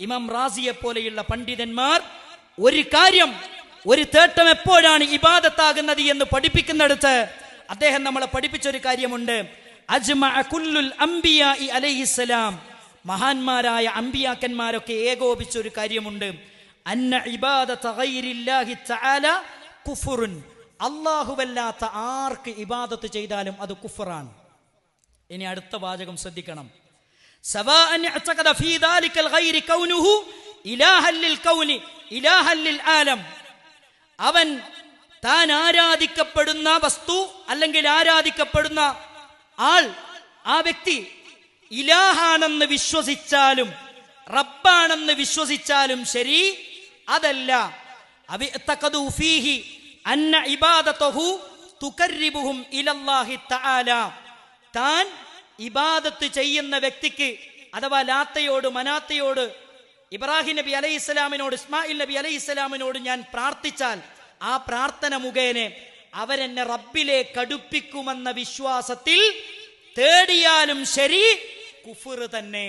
ഇമാം റാസിയെ പോലെയുള്ള പണ്ഡിതന്മാർ ഒരു കാര്യം ഒരു തേട്ടം എപ്പോഴാണ് ഇബാദത്താകുന്നത് എന്ന് പഠിപ്പിക്കുന്നിടത്ത് അദ്ദേഹം നമ്മളെ പഠിപ്പിച്ച ഒരു കാര്യമുണ്ട് അലൈഹിസ്സലാം. മഹാന്മാരായ അമ്പിയാക്കന്മാരൊക്കെ ഏകോപിച്ച ഒരു കാര്യമുണ്ട്. അന്ന കുഫുറുൻ. അള്ളാഹുവല്ലാത്ത ആർക്ക് ഇബാദത്ത് ചെയ്താലും അത് കുഫറാണ്. ഇനി അടുത്ത വാചകം ശ്രദ്ധിക്കണം. സവാഅൻ ഇഅ്തഖദ ഫീ ذلك الغير ലിൽ إلها ഇലാഹൻ ലിൽ ആലം. അവൻ താൻ ആരാധിക്കപ്പെടുന്ന വസ്തു അല്ലെങ്കിൽ ആരാധിക്കപ്പെടുന്ന ആൾ ആ വ്യക്തി ഇലാഹാണെന്ന് വിശ്വസിച്ചാലും റബ്ബാണെന്ന് വിശ്വസിച്ചാലും ശരി അതല്ല. താൻ ഇബാദത്ത് ചെയ്യുന്ന വ്യക്തിക്ക് അഥവാ ലാത്തയോട് മനാത്തയോട് ഇബ്രാഹിം നബി അലൈഹി ഇസ്ലാമിനോട് ഇസ്മായിൽ നബി അലൈഹി ഇസ്ലാമിനോട് ഞാൻ പ്രാർത്ഥിച്ചാൽ ആ പ്രാർത്ഥന മുഖേനെ അവരെന്നെ റബ്ബിലെ കടുപ്പിക്കുമെന്ന വിശ്വാസത്തിൽ തേടിയാലും ശരി കുഫുർ തന്നെ.